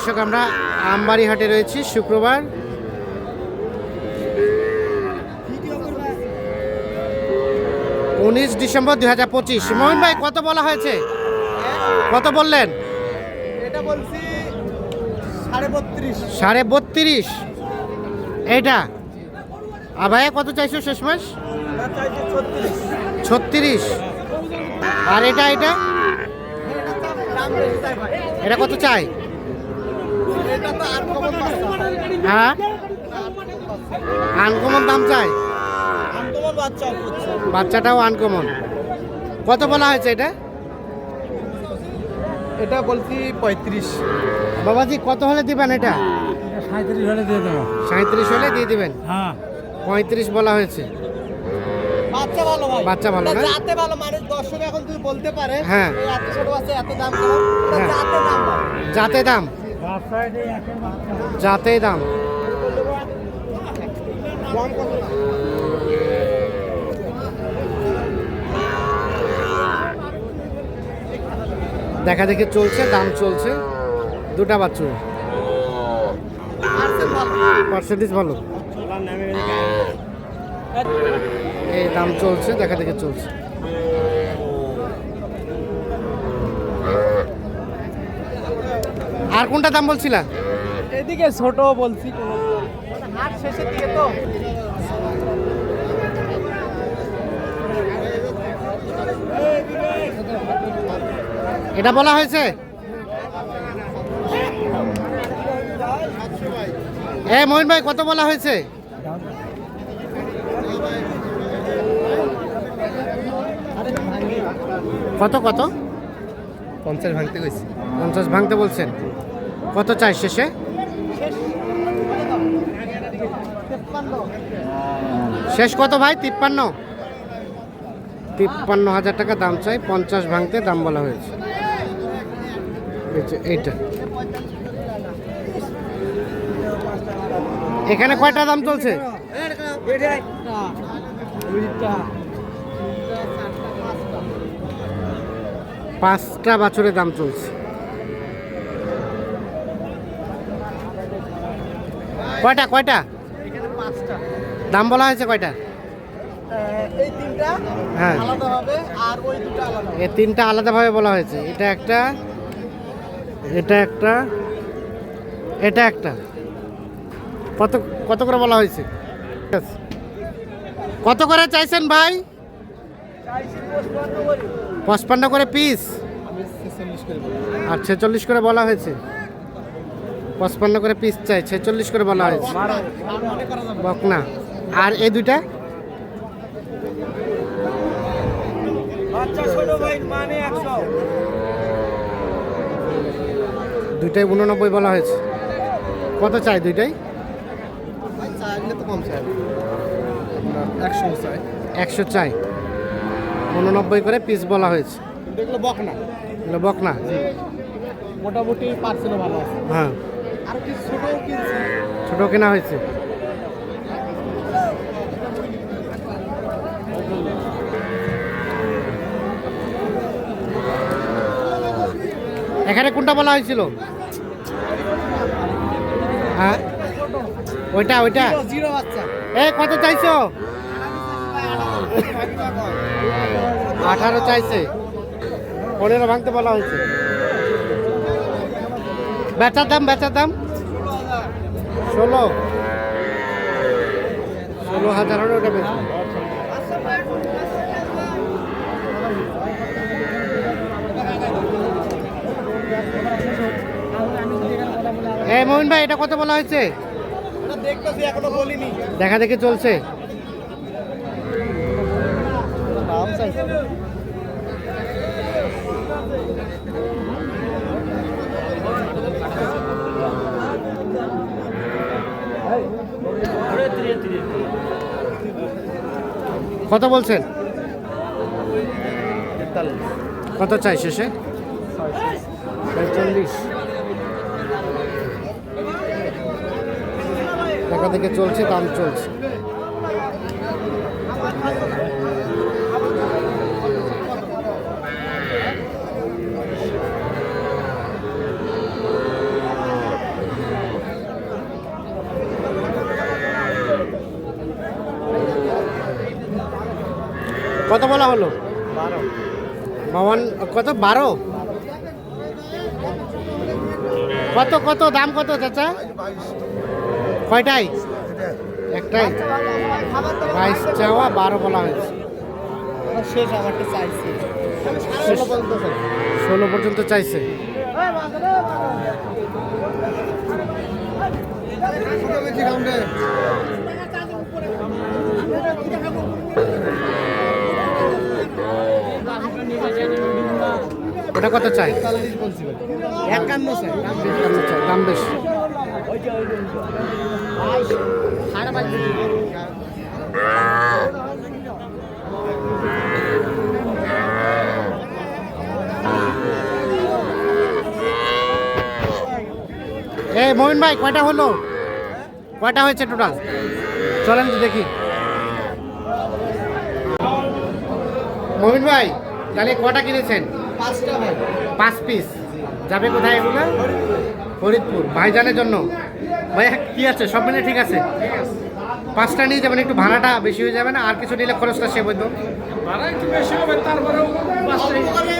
দর্শক আমরা আমবাড়ি হাটে রয়েছি শুক্রবার। উনিশ ডিসেম্বর দুই হাজার পঁচিশ। মোহন ভাই কত বলা হয়েছে? কত বললেন? এটা বলছি সাড়ে বত্রিশ। এটা? আর ভাইয়া কত চাইছো শেষ মাস? ছত্রিশ। আর এটা এটা? এটা কত চাই? হ্যাঁ? আনকমন দাম চাই? বাচ্চা বাচ্চাটাও আনকমন কত বলা হয়েছে এটা? এটা বলছি পঁয়ত্রিশ। বাবাজি কত হলে দিবেন এটা? সাঁত্রিশ হলে দিয়ে দেবো। সাঁত্রিশ হলে দিয়ে দিবেন? হ্যাঁ। পঁয়ত্রিশ বলা হয়েছে। বাচ্চা ভালো ভাই। বাচ্চা ভালো না? ভালো মানুষ দর্শক এখন যদি বলতে পারে হ্যাঁ। এত ছোট আছে এত দাম কেন? এটা হ্যাঁ। দাম যাতে দাম। যাতে দাম। দেখা দেখি চলছে, দাম চলছে। দুটা বাচ্চু। পার্সেন্টেজ ভালো। এই দাম চলছে, দেখা দেখি চলছে। আর কোনটা দাম বলছিলা? এদিকে ছোট বলছি কোনো। মানে হাট শেষের দিকে তো। এটা বলা হয়েছে? এ মহিন ভাই কত বলা হয়েছে? কত কত? পঞ্চাশ ভাঙতে গেছি পঞ্চাশ ভাঙতে বলছেন। কত চাই শেষে? শেষ কত ভাই? তিপ্পান্ন। তিপ্পান্ন হাজার টাকা দাম চাই, পঞ্চাশ ভাঙতে দাম বলা হয়েছে। এইটা। এখানে কয়টা দাম চলছে? পাঁচটা বছরের দাম চলছে। কয়টা? কয়টা দাম বলা হয়েছে কয়টা? তিনটা হ্যাঁ। আলাদা হবে আর ওই দুটো আলাদা এ তিনটা আলাদাভাবে বলা হয়েছে। এটা একটা এটা একটা এটা একটা। কত কত করে বলা হয়েছে? কত করে চাইছেন ভাই? পঁচপান্ন করে পিস করে আর ছেচল্লিশ করে বলা হয়েছে। পঁচপান্ন করে পিস চাই ছেচল্লিশ করে বলা হয়েছে। মনে করা বকনা। আর এই দুইটা? ভাই মানে দুইটাই উননব্বই বলা হয়েছে। কত চাই দুইটাই? চাইলে তো কম চাই। একশো চাই। একশো চাই। উননব্বই করে পিস বলা হয়েছে। কিন্তু এগুলো বক না বকনা মোটামুটি পার্সেন্টও ভালো আছে। হ্যাঁ। ছোট কেনা হয়েছে। এখানে কোনটা বলা হয়েছিল? হ্যাঁ? ওইটা ওইটা? এ কত চাইছো। আঠারো চাইছে। পনেরো ভাঙতে বলা হয়েছে। বেচার দাম বেচার দাম? ষোলো। ষোলো হাজার হলে ওটা বেচবে এ, মোহন ভাই, এটা কত বলা হয়েছে? দেখা দেখে চলছে। কত বলছেন? কত চাই শেষে? পঁয়তাল্লিশ। টাকা থেকে চলছে দাম চলছে। কত বলা হলো? বাবান কত? বারো? কত কত? দাম কত চাচা? কয়টাই একটাই বাইশ চাওয়া বারো বলা হয়েছে। ষোলো পর্যন্ত চাইছে। ওটা কত চাই? একান্ন চাই, দাম বেশি। এ মমিন ভাই কয়টা হলো? কয়টা হয়েছে টোটাল চলেন তো দেখি। মমিন ভাই তাহলে কটা কিনেছেন? পাঁচ পিস। যাবে কোথায় এগুলো? ফরিদপুর। ভাইজানের জন্য। ভাইয়া কি আছে? সব মিলে ঠিক আছে। পাঁচটা নিয়ে যাবেন একটু ভাড়াটা বেশি হয়ে যাবে না? আর কিছু নিলে খরচটা সেভ হইতো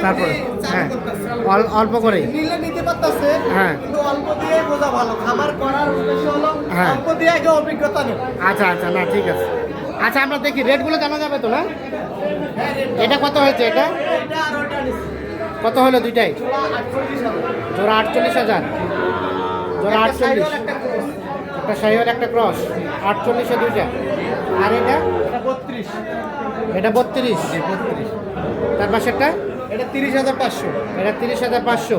তারপরে হ্যাঁ। অল্প হ্যাঁ। অল্প দিয়ে বোঝা ভালো। খাবার করার উদ্দেশ্য হলো হ্যাঁ। অল্প অভিজ্ঞতা নেই আচ্ছা আচ্ছা না ঠিক আছে। আচ্ছা আমরা দেখি রেটগুলো জানা যাবে তো না? এটা কত হয়েছে এটা? কত হলো দুইটাই? জোড়া আটচল্লিশ হাজার। জোড়া আটচল্লিশ। একটা cross। একটা একটা ক্রস। আটচল্লিশে দুইটা। আর এটা? বত্রিশ। এটা বত্রিশ। বত্রিশ। তার পাশেরটা? এটা তিরিশ হাজার পাঁচশো। এটা তিরিশ হাজার পাঁচশো।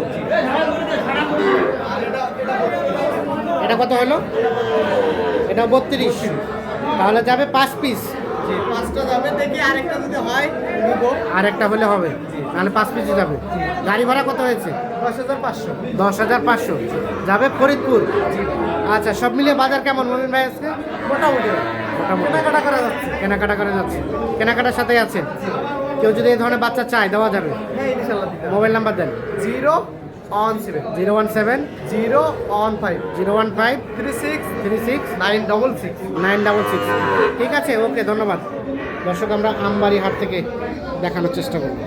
এটা কত হলো? এটা বত্রিশ। তাহলে যাবে পাঁচ পিস পাঁচটা যাবে দেখি আরেকটা যদি হয় নিবো। আর একটা হলে হবে। তাহলে পাঁচ পিসই যাবে। গাড়ি ভাড়া কত হয়েছে? দশ হাজার পাঁচশো। দশ হাজার পাঁচশো। যাবে ফরিদপুর? আচ্ছা সব মিলিয়ে বাজার কেমন মমিন ভাই আজকে? মোটামুটি। মোটামুটি। কেনাকাটা করা যাচ্ছে। কেনাকাটা করে যাচ্ছে। কেনাকাটার সাথে আছে। কেউ যদি এই ধরনের বাচ্চা চায় দেওয়া যাবে। হ্যাঁ মোবাইল নাম্বার দেন। Zero one seven zero one seven zero one five zero one five three six three six nine double six nine double six ঠিক আছে ওকে ধন্যবাদ। দর্শক আমরা আমবাড়ি হাট থেকে দেখানোর চেষ্টা করব।